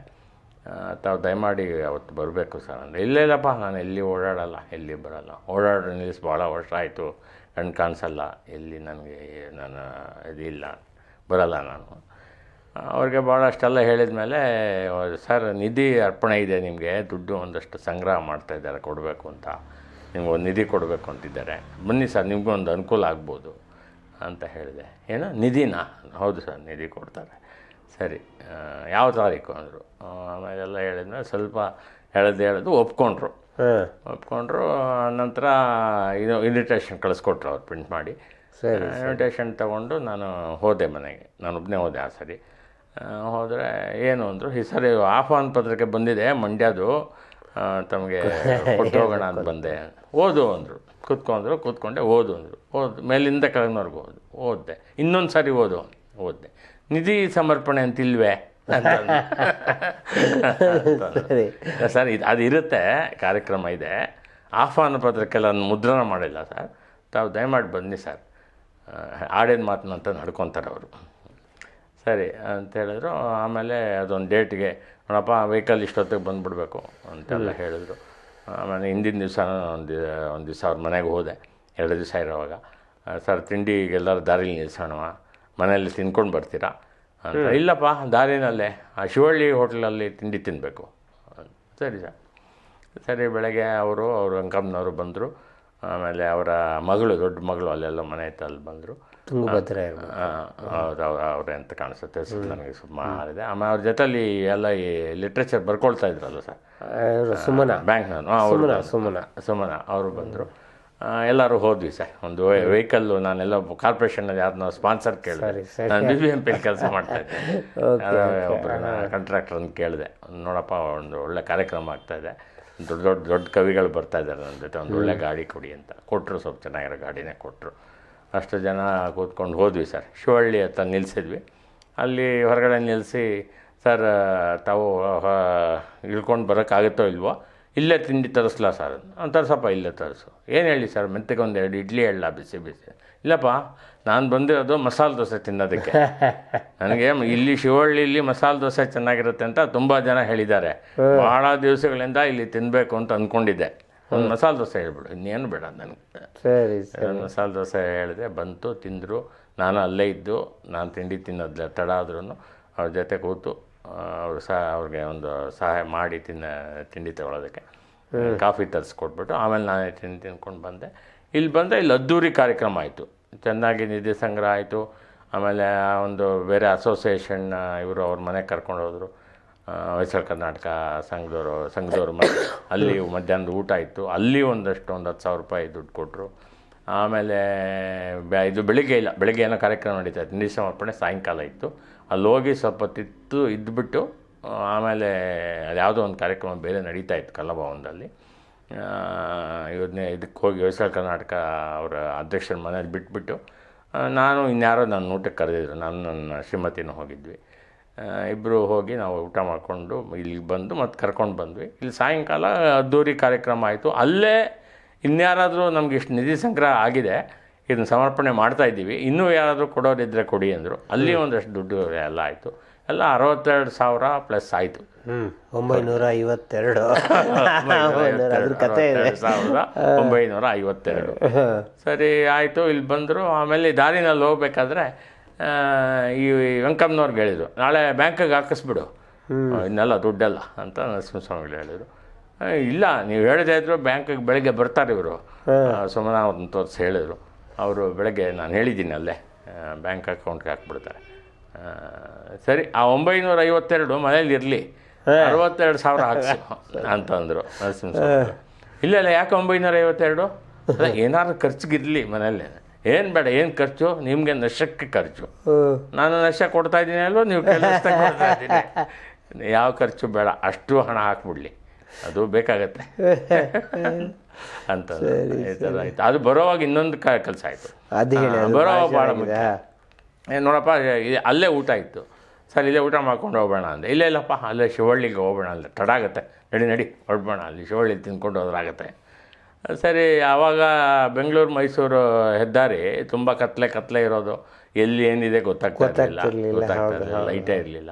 [SPEAKER 2] ತಾವು ದಯಮಾಡಿ ಅವತ್ತು ಬರಬೇಕು ಸರ್. ಅಂದರೆ ಇಲ್ಲ ಇಲ್ಲಪ್ಪ, ನಾನು ಎಲ್ಲಿ ಓಡಾಡಲ್ಲ, ಎಲ್ಲಿ ಬರಲ್ಲ. ಓಡಾಡೋ ನಿಲ್ಲಿಸಿ ಭಾಳ ವರ್ಷ ಆಯಿತು. ಕಣ್ಣು ಕಾಣಿಸಲ್ಲ. ಎಲ್ಲಿ ನನಗೆ ನಾನು ಇದಿಲ್ಲ. ಬರಲ್ಲ ನಾನು. ಅವ್ರಿಗೆ ಭಾಳಷ್ಟೆಲ್ಲ ಹೇಳಿದ ಮೇಲೆ ಸರ್, ನಿಧಿ ಅರ್ಪಣೆ ಇದೆ ನಿಮಗೆ. ದುಡ್ಡು ಒಂದಷ್ಟು ಸಂಗ್ರಹ ಮಾಡ್ತಾ ಇದ್ದಾರೆ, ಕೊಡಬೇಕು ಅಂತ. ನಿಮ್ಗೆ ಒಂದು ನಿಧಿ ಕೊಡಬೇಕು ಅಂತಿದ್ದಾರೆ. ಬನ್ನಿ ಸರ್, ನಿಮಗೂ ಒಂದು ಅನುಕೂಲ ಆಗ್ಬೋದು ಅಂತ ಹೇಳಿದೆ. ಏನೋ? ನಿಧಿನಾ? ಹೌದು ಸರ್, ನಿಧಿ ಕೊಡ್ತಾರೆ. ಸರಿ ಯಾವ ತಾರೀಕು ಅಂದರು? ಆಮೇಲೆಲ್ಲ ಹೇಳಿದ್ಮೇಲೆ ಸ್ವಲ್ಪ ಹೇಳೋದು ಹೇಳೋದು ಒಪ್ಕೊಂಡ್ರು. ಒಪ್ಕೊಂಡ್ರು ನಂತರ ಇದು ಇನ್ವಿಟೇಷನ್ ಕಳಿಸ್ಕೊಟ್ರು ಅವ್ರು ಪ್ರಿಂಟ್ ಮಾಡಿ.
[SPEAKER 1] ಸರಿ
[SPEAKER 2] ಇನ್ವಿಟೇಷನ್ ತಗೊಂಡು ನಾನು ಹೋದೆ ಮನೆಗೆ. ನಾನು ಒಬ್ಬನೇ ಹೋದೆ ಆ ಸರಿ. ಹೋದರೆ ಏನು ಅಂದರು ಈ ಸರಿ ಆಹ್ವಾನ ಪತ್ರಕ್ಕೆ ಬಂದಿದೆ ಮಂಡ್ಯದು. ತಮಗೆ ಕೊಟ್ಟು ಹೋಗೋಣ ಅಂತ ಬಂದೆ. ಓದು ಅಂದರು. ಕೂತ್ಕೊಂಡ್ರು ಕೂತ್ಕೊಂಡೆ ಓದು ಅಂದರು. ಓದು ಮೇಲಿಂದ ಕೆಳಗಿನವ್ರಿಗೆ ಓದು ಓದಿದೆ. ಇನ್ನೊಂದು ಸಾರಿ ಓದು ಓದಿದೆ. ನಿಧಿ ಸಮರ್ಪಣೆ ಅಂತ ಇಲ್ವೇ ಅಂತ
[SPEAKER 1] ಸರಿ.
[SPEAKER 2] ಸರ್ ಇದು ಅದು ಇರುತ್ತೆ ಕಾರ್ಯಕ್ರಮ ಇದೆ. ಆಹ್ವಾನ ಪತ್ರಕ್ಕೆಲ್ಲ ಮುದ್ರಣ ಮಾಡಿಲ್ಲ ಸರ್. ತಾವು ದಯಮಾಡಿ ಬನ್ನಿ ಸರ್. ಆಡಿದ ಮಾತನ್ನಂತ ನಡ್ಕೊತಾರೆ ಅವರು. ಸರಿ ಅಂತ ಹೇಳಿದ್ರು. ಆಮೇಲೆ ಅದೊಂದು ಡೇಟ್ಗೆ ನೋಡಪ್ಪ ವೆಹಿಕಲ್ ಇಷ್ಟೊತ್ತಿಗೆ ಬಂದುಬಿಡ್ಬೇಕು ಅಂತೆಲ್ಲ ಹೇಳಿದ್ರು. ಆಮೇಲೆ ಹಿಂದಿನ ದಿವಸ ಒಂದು ಒಂದು ದಿವಸ ಅವ್ರ ಮನೆಗೆ ಹೋದೆ. ಎರಡು ದಿವಸ ಇರೋವಾಗ. ಸರ್ ತಿಂಡಿಗೆಲ್ಲರೂ ದಾರಿಲಿ ನಿಲ್ಸೋಣವ? ಮನೆಯಲ್ಲಿ ತಿನ್ಕೊಂಡು ಬರ್ತೀರಾ ಅಂತ. ಇಲ್ಲಪ್ಪ ದಾರಿನಲ್ಲೇ. ಆ ಶಿವಳ್ಳಿ ಹೋಟ್ಲಲ್ಲಿ ತಿಂಡಿ ತಿನ್ನಬೇಕು ಸರಿ ಸರ್. ಸರಿ ಬೆಳಗ್ಗೆ ಅವರು ಅವರು ವೆಂಕಮ್ಮನವರು ಬಂದರು. ಆಮೇಲೆ ಅವರ ಮಗಳು ದೊಡ್ಡ ಮಗಳು ಅಲ್ಲೆಲ್ಲ ಮನೆ ಇತ್ತು ಅಲ್ಲಿ ಬಂದರು. ಹೌದು ಅವ್ರು ಅವರೇ ಅಂತ ಕಾಣಿಸುತ್ತೆ. ಸರ್ ನನಗೆ ಸುಮಾರಿದೆ ಆಮೇಲೆ ಅವ್ರ ಜೊತೆಲಿ ಎಲ್ಲ ಈ ಲಿಟ್ರೇಚರ್ ಬರ್ಕೊಳ್ತಾ ಇದ್ರಲ್ಲ ಸರ್?
[SPEAKER 1] ಸುಮನ.
[SPEAKER 2] ಬ್ಯಾಂಕ್ನವರು.
[SPEAKER 1] ಸುಮನ ಸುಮನ.
[SPEAKER 2] ಸುಮನ ಅವರು ಬಂದರು. ಎಲ್ಲರೂ ಹೋದ್ವಿ ಸರ್. ಒಂದು ವೆಹಿಕಲ್ಲು ನಾನೆಲ್ಲ ಕಾರ್ಪೊರೇಷನಲ್ಲಿ ಯಾರನ್ನ ಸ್ಪಾನ್ಸರ್ ಕೇಳಿದೆ. ನಾನು ಬಿ ಬಿ ಎಂ ಪಿಲಿ ಕೆಲಸ ಮಾಡ್ತಾ ಇದ್ದೆ. ಒಬ್ಬರನ್ನ ಅಂತ ಕೇಳಿದೆ. ನೋಡಪ್ಪ ಒಂದು ಒಳ್ಳೆ ಕಾರ್ಯಕ್ರಮ ಆಗ್ತಾ ಇದೆ. ದೊಡ್ಡ ದೊಡ್ಡ ದೊಡ್ಡ ಕವಿಗಳು ಬರ್ತಾ ಇದ್ದಾರೆ ನನ್ನ ಜೊತೆ. ಒಂದು ಒಳ್ಳೆ ಗಾಡಿ ಕೊಡಿ ಅಂತ. ಕೊಟ್ಟರು ಸ್ವಲ್ಪ ಚೆನ್ನಾಗಿರೋ ಗಾಡಿನೇ ಕೊಟ್ಟರು ಅಷ್ಟು ಜನ ಕೂತ್ಕೊಂಡು ಹೋದ್ವಿ ಸರ್. ಶಿವಳ್ಳಿ ಹತ್ರ ನಿಲ್ಲಿಸಿದ್ವಿ ಅಲ್ಲಿ ಹೊರಗಡೆ ನಿಲ್ಲಿಸಿ ಸರ್ ತಾವು ಇಳ್ಕೊಂಡು ಬರೋಕ್ಕಾಗುತ್ತೋ ಇಲ್ವೋ? ಇಲ್ಲೇ ತಿಂಡಿ ತರಿಸ್ಲಾ ಸರ್? ಅಂತ ತರ್ಸಪ್ಪ ಇಲ್ಲೇ ತರಿಸು. ಏನು ಹೇಳಿ ಸರ್ ಮೆತ್ತಗೆ ಒಂದು ಎರಡು ಇಡ್ಲಿ ಹೇಳಲ್ಲ ಬಿಸಿ ಬಿಸಿ? ಇಲ್ಲಪ್ಪ ನಾನು ಬಂದಿರೋದು ಮಸಾಲೆ ದೋಸೆ ತಿನ್ನೋದಕ್ಕೆ. ನನಗೆ ಇಲ್ಲಿ ಶಿವಳ್ಳಿಲಿ ಮಸಾಲೆ ದೋಸೆ ಚೆನ್ನಾಗಿರುತ್ತೆ ಅಂತ ತುಂಬ ಜನ ಹೇಳಿದ್ದಾರೆ. ಭಾಳ ದಿವಸಗಳಿಂದ ಇಲ್ಲಿ ತಿನ್ನಬೇಕು ಅಂತ ಅಂದ್ಕೊಂಡಿದ್ದೆ ಒಂದು ಮಸಾಲೆ ದೋಸೆ ಹೇಳ್ಬಿಡು ಇನ್ನೇನು ಬೇಡ ನನಗೆ.
[SPEAKER 1] ಸರಿ ಸರಿ.
[SPEAKER 2] ಮಸಾಲೆ ದೋಸೆ ಹೇಳಿದೆ ಬಂತು ತಿಂದರು. ನಾನು ಅಲ್ಲೇ ಇದ್ದು ನಾನು ತಿಂಡಿ ತಿನ್ನೋದ್ಲೆ ತಡ ಆದ್ರೂ ಅವ್ರ ಜೊತೆ ಕೂತು ಅವರು ಸಹ ಅವ್ರಿಗೆ ಒಂದು ಸಹಾಯ ಮಾಡಿ ತಿನ್ನ ತಿಂಡಿ ತಗೊಳ್ಳೋದಕ್ಕೆ ಕಾಫಿ ತರಿಸ್ಕೊಟ್ಬಿಟ್ಟು ಆಮೇಲೆ ನಾನೇ ತಿಂದು ತಿನ್ಕೊಂಡು ಬಂದೆ. ಇಲ್ಲಿ ಬಂದೆ ಇಲ್ಲಿ ಅದ್ದೂರಿ ಕಾರ್ಯಕ್ರಮ ಆಯಿತು. ಚೆನ್ನಾಗಿ ನಿಧಿ ಸಂಗ್ರಹ ಆಯಿತು. ಆಮೇಲೆ ಆ ಒಂದು ಬೇರೆ ಅಸೋಸಿಯೇಷನ್ ಇವರು ಅವ್ರ ಮನೆಗೆ ಕರ್ಕೊಂಡು ಹೋದರು. ಹೊಯ್ಸಳ ಕರ್ನಾಟಕ ಸಂಘದವರು ಸಂಘದವ್ರ ಮನೆ. ಅಲ್ಲಿ ಮಧ್ಯಾಹ್ನದ ಊಟ ಇತ್ತು. ಅಲ್ಲಿ ಒಂದಷ್ಟು ಒಂದು ಹತ್ತು ಸಾವಿರ ರೂಪಾಯಿ ದುಡ್ಡು ಕೊಟ್ಟರು ಆಮೇಲೆ ಇದು ಬೆಳಿಗ್ಗೆ ಇಲ್ಲ. ಬೆಳಿಗ್ಗೆ ಏನೋ ಕಾರ್ಯಕ್ರಮ ನಡೀತಾ ಇತ್ತು. ನಿಧಿ ಸಮರ್ಪಣೆ ಸಾಯಂಕಾಲ ಇತ್ತು. ಅಲ್ಲಿ ಹೋಗಿ ಸ್ವಲ್ಪ ತಿತ್ತು ಇದ್ದುಬಿಟ್ಟು ಆಮೇಲೆ ಅದು ಯಾವುದೋ ಒಂದು ಕಾರ್ಯಕ್ರಮ ಬೇರೆ ನಡೀತಾ ಇತ್ತು ಕಲಾಭವನದಲ್ಲಿ ಇವನ್ನೇ ಇದಕ್ಕೆ ಹೋಗಿ ಹೊಯ್ಸಳ ಕರ್ನಾಟಕ ಅವರ ಅಧ್ಯಕ್ಷರ ಮನೇಲಿ ಬಿಟ್ಬಿಟ್ಟು ನಾನು ಇನ್ಯಾರೋ ನನ್ನ ಊಟಕ್ಕೆ ಕರೆದಿದ್ರು. ನಾನು ನನ್ನ ಶ್ರೀಮತಿನೂ ಹೋಗಿದ್ವಿ. ಇಬ್ಬರು ಹೋಗಿ ನಾವು ಊಟ ಮಾಡಿಕೊಂಡು ಇಲ್ಲಿಗೆ ಬಂದು ಮತ್ತೆ ಕರ್ಕೊಂಡು ಬಂದ್ವಿ. ಇಲ್ಲಿ ಸಾಯಂಕಾಲ ಅದ್ದೂರಿ ಕಾರ್ಯಕ್ರಮ ಆಯಿತು. ಅಲ್ಲೇ ಇನ್ಯಾರಾದರೂ ನಮ್ಗೆ ಇಷ್ಟು ನಿಧಿ ಸಂಗ್ರಹ ಆಗಿದೆ ಇದನ್ನು ಸಮರ್ಪಣೆ ಮಾಡ್ತಾ ಇದ್ದೀವಿ. ಇನ್ನೂ ಯಾರಾದರೂ ಕೊಡೋರಿದ್ದರೆ ಕೊಡಿ ಅಂದರು. ಅಲ್ಲಿ ಒಂದಷ್ಟು ದುಡ್ಡು ಎಲ್ಲ ಆಯಿತು. ಎಲ್ಲ ಅರವತ್ತೆರಡು ಸಾವಿರ ಪ್ಲಸ್ ಆಯಿತು.
[SPEAKER 1] ಒಂಬೈನೂರ ಐವತ್ತೆರಡು
[SPEAKER 2] ಸಾವಿರದ ಒಂಬೈನೂರ ಐವತ್ತೆರಡು ಸರಿ ಆಯಿತು ಇಲ್ಲಿ ಬಂದರು. ಆಮೇಲೆ ದಾರಿನಲ್ಲಿ ಹೋಗ್ಬೇಕಾದ್ರೆ ಈ ವೆಂಕಮ್ಮನವ್ರಿಗೆ ಹೇಳಿದರು ನಾಳೆ ಬ್ಯಾಂಕಿಗೆ ಹಾಕಿಸ್ಬಿಡು. ಇನ್ನೆಲ್ಲ ದುಡ್ಡೆಲ್ಲ ಅಂತ ನರಸಿಂಹಸ್ವಾಮಿಗಳು ಹೇಳಿದರು. ಇಲ್ಲ ನೀವು ಹೇಳದೇ ಇದ್ರು ಬ್ಯಾಂಕಿಗೆ ಬೆಳಗ್ಗೆ ಬರ್ತಾರೆ ಇವರು. ಸುಮನ ಅವ್ರನ್ನ ತೋರಿಸಿ ಹೇಳಿದರು. ಅವರು ಬೆಳಗ್ಗೆ ನಾನು ಹೇಳಿದ್ದೀನಿ ಅಲ್ಲೇ ಬ್ಯಾಂಕ್ ಅಕೌಂಟ್ಗೆ ಹಾಕ್ಬಿಡ್ತಾರೆ. ಸರಿ ಆ ಒಂಬೈನೂರ ಐವತ್ತೆರಡು ಮನೇಲಿ ಇರಲಿ ಅರವತ್ತೆರಡು ಸಾವಿರ ಹಾಕ್ಸು ಅಂತಂದರು ನರಸಿಂಹ ಇಲ್ಲ ಇಲ್ಲ ಯಾಕೆ ಒಂಬೈನೂರ ಐವತ್ತೆರಡು ಏನಾದ್ರು ಖರ್ಚಿಗಿರಲಿ ಮನೇಲಿ ಏನು ಬೇಡ ಏನು ಖರ್ಚು? ನಿಮಗೆ ನಶಕ್ಕೆ ಖರ್ಚು. ನಾನು ನಶ ಕೊಡ್ತಾ ಇದ್ದೀನಿ ಅಲ್ವ? ನೀವು ಕೆಲಸ ಕೊಡ್ತಾ ಇದ್ದೀನಿ. ಯಾವ ಖರ್ಚು ಬೇಡ ಅಷ್ಟು ಹಣ ಹಾಕ್ಬಿಡ್ಲಿ. ಅದು ಬೇಕಾಗತ್ತೆ. ಅಂತ ಈ ಥರ ಆಯ್ತು. ಅದು ಬರೋವಾಗ ಇನ್ನೊಂದು ಕೆಲಸ ಆಯಿತು. ಬರೋವಾಗ
[SPEAKER 1] ಭಾಳ
[SPEAKER 2] ಮುಖ್ಯ. ನೋಡಪ್ಪ ಅಲ್ಲೇ ಊಟ ಇತ್ತು. ಸರ್ ಇಲ್ಲೇ ಊಟ ಮಾಡ್ಕೊಂಡು ಹೋಗೋಣ ಅಂದೆ. ಇಲ್ಲ ಇಲ್ಲಪ್ಪ ಅಲ್ಲೇ ಶಿವಳ್ಳಿಗೆ ಹೋಗೋಣ ಅಲ್ಲೇ ತಡ ಆಗುತ್ತೆ ನಡಿ ನಡಿ ಹೊರಡೋಣ ಅಲ್ಲಿ ಶಿವಳ್ಳಿ ತಿನ್ಕೊಂಡು ಹೋದ್ರಾಗತ್ತೆ. ಸರಿ ಆವಾಗ ಬೆಂಗಳೂರು ಮೈಸೂರು ಹೆದ್ದಾರಿ ತುಂಬ ಕತ್ಲೆ ಕತ್ಲೆ ಇರೋದು. ಎಲ್ಲಿ ಏನಿದೆ ಗೊತ್ತಾಗ್ತಾ ಇರಲಿಲ್ಲ.
[SPEAKER 1] ಗೊತ್ತಾಗ್ತಿರ್ಲಿಲ್ಲ,
[SPEAKER 2] ಗೊತ್ತಾಗ್ತಾ ಇರಲಿಲ್ಲ ಲೈಟೇ ಇರಲಿಲ್ಲ.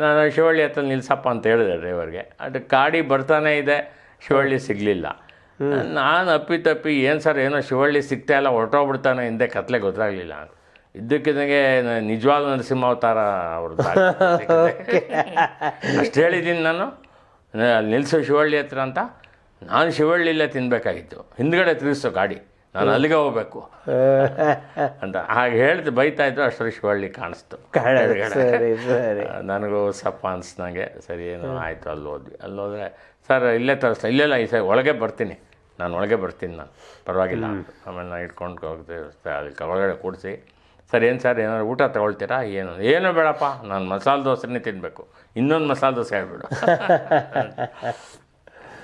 [SPEAKER 2] ನಾನು ಶಿವಳ್ಳಿ ಹತ್ರ ನಿಲ್ಸಪ್ಪ ಅಂತ ಹೇಳಿದೆ ಡ್ರೈವರ್ಗೆ. ಅದು ಗಾಡಿ ಬರ್ತಾನೆ ಇದೆ ಶಿವಳ್ಳಿ ಸಿಗಲಿಲ್ಲ. ನಾನು ಅಪ್ಪಿ ತಪ್ಪಿ ಏನು ಸರ್ ಏನೋ ಶಿವಳ್ಳಿ ಸಿಗ್ತಾ ಇಲ್ಲ ಹೊರಟೋಗ್ಬಿಡ್ತಾನೆ ಹಿಂದೆ ಕತ್ಲೆ ಗೊತ್ತಾಗಲಿಲ್ಲ. ಇದ್ದಕ್ಕಿದ್ದಂಗೆ ನಿಜವಾದ ನರಸಿಂಹಾವತಾರ ಅವ್ರದ್ದು ಅಷ್ಟು ಹೇಳಿದ್ದೀನಿ ನಾನು. ಅಲ್ಲಿ ನಿಲ್ಲಿಸೋ ಶಿವಳ್ಳಿ ಹತ್ರ ಅಂತ. ನಾನು ಶಿವಳ್ಳಿಲ್ಲೇ ತಿನ್ನಬೇಕಾಗಿತ್ತು ಹಿಂದ್ಗಡೆ ತಿರುಗಿಸೋ ಗಾಡಿ. ನಾನು ಅಲ್ಲಿಗೆ ಹೋಗ್ಬೇಕು. ಅಂತ. ಹಾಗೆ ಹೇಳ್ದು ಬೈತಾ ಇದ್ರು ಅಷ್ಟರಲ್ಲಿ ಶಿವಳ್ಳಿ ಕಾಣಿಸ್ತು.
[SPEAKER 1] ಸರಿ ಸರಿ.
[SPEAKER 2] ಆ, ನನಗೂ ಸಪ್ಪ ಅನಿಸ್ದಂಗೆ ಸರಿ ಏನೋ ಆಯಿತು ಅಲ್ಲಿ ಹೋದ್ವಿ. ಅಲ್ಲಿ ಹೋದರೆ ಸರ್ ಇಲ್ಲೇ ತರಿಸ್ಲ ಇಲ್ಲೆಲ್ಲ ಈ ಸರಿ ಒಳಗೆ ಬರ್ತೀನಿ. ನಾನು ಒಳಗೆ ಬರ್ತೀನಿ ನಾನು. ಪರವಾಗಿಲ್ಲ. ಆಮೇಲೆ ನಾನು ಇಟ್ಕೊಂಡು ಹೋಗ್ತೀವಿ ಅದಕ್ಕೆ ಒಳಗಡೆ ಕೂಡಿಸಿ. ಸರ್ ಏನು ಸರ್ ಏನಾದ್ರು ಊಟ ತಗೊಳ್ತೀರಾ? ಏನು? ಏನು ಬೇಡಪ್ಪ ನಾನು ಮಸಾಲೆ ದೋಸೆನೇ ತಿನ್ನಬೇಕು ಇನ್ನೊಂದು ಮಸಾಲೆ ದೋಸೆ ಹೇಳ್ಬಿಡು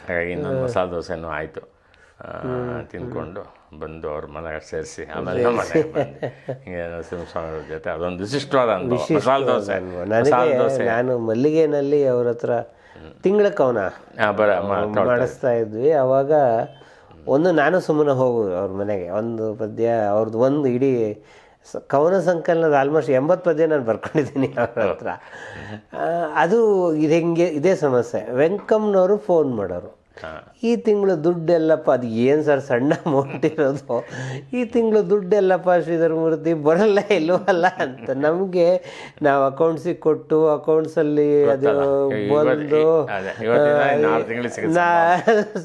[SPEAKER 2] ಹಾಗಾಗಿ ಇನ್ನೊಂದು ಮಸಾಲೆ ದೋಸೆನೂ ಆಯಿತು. ತಿಂದ್ಕೊಂಡು ಬಂದು ಅವ್ರ ಮನೆಗೆ ಸೇರಿಸಿ. ಆಮೇಲೆ ಹಿಂಗೆ ನರಸಿಂಹಸ್ವಾಮಿ ಜೊತೆ ಅದೊಂದು ವಿಶಿಷ್ಟವಾದ ಮಸಾಲೆ ದೋಸೆ. ಮಸಾಲೆ ದೋಸೆ.
[SPEAKER 1] ನಾನು ಮಲ್ಲಿಗೆನಲ್ಲಿ ಅವ್ರ ಹತ್ರ ತಿಂಗಳ ಕವನ
[SPEAKER 2] ಬರ
[SPEAKER 1] ಮಾಡಿಸ್ತಾ ಇದ್ವಿ. ಅವಾಗ ಒಂದು ನಾನು ಸುಮ್ಮನೆ ಹೋಗು ಅವ್ರ ಮನೆಗೆ. ಒಂದು ಪದ್ಯ ಅವ್ರದ್ದು ಒಂದು ಇಡೀ ಸ- ಕವನ ಸಂಕಲನದ ಆಲ್ಮೋಸ್ಟ್ ಎಂಬತ್ತು ಪದ್ಯ ನಾನು ಬರ್ಕೊಂಡಿದ್ದೀನಿ ಅವ್ರ ಹತ್ರ. ಅದು ಇದು ಹೆಂಗೆ ಇದೇ ಸಮಸ್ಯೆ. ವೆಂಕಮ್ನವರು ಫೋನ್ ಮಾಡೋರು. ಈ ತಿಂಗಳು ದುಡ್ಡೆಲ್ಲಪ್ಪ ಅದು ಏನು ಸರ್ ಸಣ್ಣ ಅಮೌಂಟ್ ಇರೋದು? ಈ ತಿಂಗಳು ದುಡ್ಡೆಲ್ಲಪ್ಪ ಶ್ರೀಧರ್ ಮೂರ್ತಿ ಬರಲ್ಲ ಇಲ್ವಲ್ಲ ಅಂತ ನಮಗೆ ನಾವು ಅಕೌಂಟ್ಸಿಗೆ ಕೊಟ್ಟು ಅಕೌಂಟ್ಸಲ್ಲಿ ಅದು ಬಂದು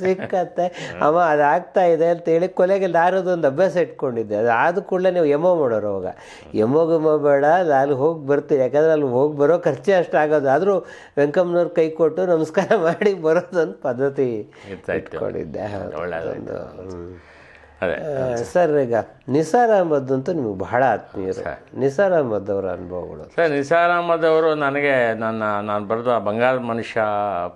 [SPEAKER 1] ಸಿಕ್ಕತ್ತೆ. ಅಮ್ಮ ಅದಾಗ್ತಾ ಇದೆ ಅಂತೇಳಿ ಕೊಲೆಗೆ ನಾನದು ಒಂದು ಅಭ್ಯಾಸ ಇಟ್ಕೊಂಡಿದ್ದೆ. ಅದು ಆದ ಕೂಡಲೇ ನೀವು ಎಮೋ ಮಾಡೋರು ಅವಾಗ. ಎಮೋ ಗಿಮೋ ಬೇಡ ಅದು ಅಲ್ಲಿ ಹೋಗಿ ಬರ್ತೀನಿ ಯಾಕಂದ್ರೆ ಅಲ್ಲಿ ಹೋಗಿ ಬರೋ ಖರ್ಚೇ ಅಷ್ಟು ಆಗೋದು. ಆದರೂ ವೆಂಕಮ್ಮನವ್ರ ಕೈ ಕೊಟ್ಟು ನಮಸ್ಕಾರ ಮಾಡಿ ಬರೋದೊಂದು ಪದ್ಧತಿ. ಇಟ್ಕೊಂಡಿದ್ದೆ. ಸರ್ ಈಗ ನಿಸಾರ್ ಅಹಮದ್ ಅಂತೂ ನಿಮಗೆ ಬಹಳ ಆತ್ಮೀಯರು. ನಿಸಾರ್ ಅಹಮದ್ ಅವರ ಅನುಭವಗಳು.
[SPEAKER 2] ಸರ್ ನಿಸಾರ್ ಅಹಮದ್ ಅವರು ನನಗೆ ನನ್ನ ನಾನು ಬರೆದ ಬಂಗಾಳ ಮನುಷ್ಯ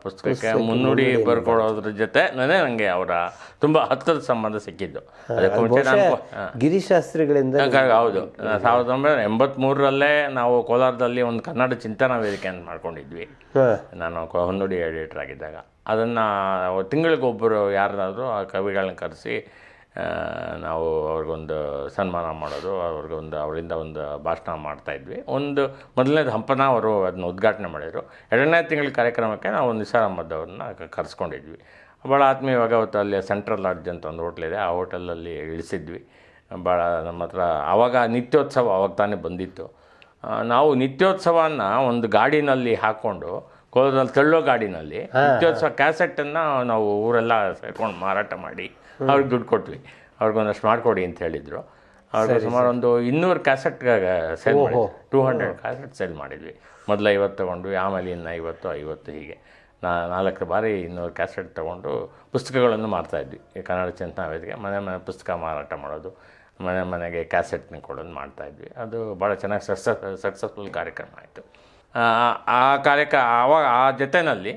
[SPEAKER 2] ಪುಸ್ತಕಕ್ಕೆ ಮುನ್ನುಡಿ ಬರ್ಕೊಡೋದ್ರ ಜೊತೆ ನನಗೆ ನನಗೆ ಅವರ ತುಂಬ ಹತ್ತಿರದ ಸಂಬಂಧ ಸಿಕ್ಕಿದ್ದು. ನಾನು
[SPEAKER 1] ಗಿರಿಶಾಸ್ತ್ರಿಗಳಿಂದ
[SPEAKER 2] ಹೌದು. ಸಾವಿರದ ಒಂಬೈನೂರ ಎಂಬತ್ತ್ಮೂರರಲ್ಲೇ ನಾವು ಕೋಲಾರದಲ್ಲಿ ಒಂದು ಕನ್ನಡ ಚಿಂತನಾ ವೇದಿಕೆಯನ್ನು ಮಾಡ್ಕೊಂಡಿದ್ವಿ. ನಾನು ಹೊನ್ನುಡಿ ಎಡಿಟರ್ ಆಗಿದ್ದಾಗ. ಅದನ್ನು ತಿಂಗಳಿಗೊಬ್ಬರು ಯಾರಾದರೂ ಆ ಕವಿಗಳನ್ನ ಕರೆಸಿ ಆ, ನಾವು ಅವ್ರಿಗೊಂದು ಸನ್ಮಾನ ಮಾಡೋದು ಅವ್ರಿಗೊಂದು ಅವರಿಂದ ಒಂದು ಭಾಷಣ ಮಾಡ್ತಾಯಿದ್ವಿ ಒಂದು ಮೊದಲನೇದು ಹಂಪನ ಅವರು ಅದನ್ನ ಉದ್ಘಾಟನೆ ಮಾಡಿದರು. ಎರಡನೇ ತಿಂಗಳ ಕಾರ್ಯಕ್ರಮಕ್ಕೆ ನಾವು ನಿಸಾರ್ ಅಹಮದ್ ಅವ್ರನ್ನ ಕರೆಸ್ಕೊಂಡಿದ್ವಿ. ಭಾಳ ಆತ್ಮೀಯವಾಗಿ ಅವತ್ತು ಅಲ್ಲಿ ಸೆಂಟ್ರಲ್ ಲಾಡ್ಜ್ ಅಂತ ಒಂದು ಹೋಟ್ಲಿದೆ ಆ ಹೋಟೆಲಲ್ಲಿ ಇಳಿಸಿದ್ವಿ. ಭಾಳ ನಮ್ಮ ಹತ್ರ ಆವಾಗ ನಿತ್ಯೋತ್ಸವ ಅವಾಗ ತಾನೇ ಬಂದಿತ್ತು. ನಾವು ನಿತ್ಯೋತ್ಸವನ ಒಂದು ಗಾಡಿನಲ್ಲಿ ಹಾಕ್ಕೊಂಡು ಕೋಲದಲ್ಲಿ ತಳ್ಳೋ ಗಾಡಿನಲ್ಲಿ ನಿತ್ಯೋತ್ಸವ ಕ್ಯಾಸೆಟನ್ನು ನಾವು ಊರೆಲ್ಲ ಸೇರ್ಕೊಂಡು ಮಾರಾಟ ಮಾಡಿ ಅವ್ರಿಗೆ ದುಡ್ಡು ಕೊಟ್ವಿ. ಅವ್ರಿಗೊಂದಷ್ಟು ಮಾಡಿಕೊಡಿ ಅಂತ ಹೇಳಿದರು. ಅವ್ರಿಗೆ ಸುಮಾರು ಒಂದು ಇನ್ನೂರು ಕ್ಯಾಸೆಟ್ ಸೇಲ್ ಮಾಡಿ ಟೂ ಹಂಡ್ರೆಡ್ ಕ್ಯಾಸೆಟ್ ಸೇಲ್ ಮಾಡಿದ್ವಿ. ಮೊದಲು ಐವತ್ತು ತೊಗೊಂಡ್ವಿ ಆಮೇಲೆ ಇನ್ನು ಐವತ್ತು ಐವತ್ತು ಹೀಗೆ. ನಾ ನಾಲ್ಕು ಬಾರಿ ಇನ್ನೂರು ಕ್ಯಾಸೆಟ್ ತೊಗೊಂಡು ಪುಸ್ತಕಗಳನ್ನು ಮಾಡ್ತಾಯಿದ್ವಿ ಈ ಕನ್ನಡ ಚಿಂತನಾ ವೇದಿಕೆ ಮನೆ ಮನೆ ಪುಸ್ತಕ ಮಾರಾಟ ಮಾಡೋದು ಮನೆ ಮನೆಗೆ ಕ್ಯಾಸೆಟ್ನ ಕೊಡೋದು ಮಾಡ್ತಾಯಿದ್ವಿ ಅದು ಭಾಳ ಚೆನ್ನಾಗಿ ಸಕ್ಸಸ್ ಸಕ್ಸಸ್ಫುಲ್ ಕಾರ್ಯಕ್ರಮ ಆಯಿತು. ಆ ಕಾರ್ಯಕ್ರಮ ಆವಾಗ ಆ ಜೊತೆಯಲ್ಲಿ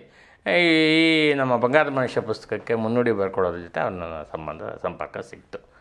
[SPEAKER 2] ಈ ನಮ್ಮ ಬಂಗಾರದ ಮನುಷ್ಯ ಪುಸ್ತಕಕ್ಕೆ ಮುನ್ನುಡಿ ಬರ್ಕೊಡೋದ್ರ ಜೊತೆ ಅವ್ರ ಸಂಬಂಧ ಸಂಪರ್ಕ ಸಿಕ್ತು.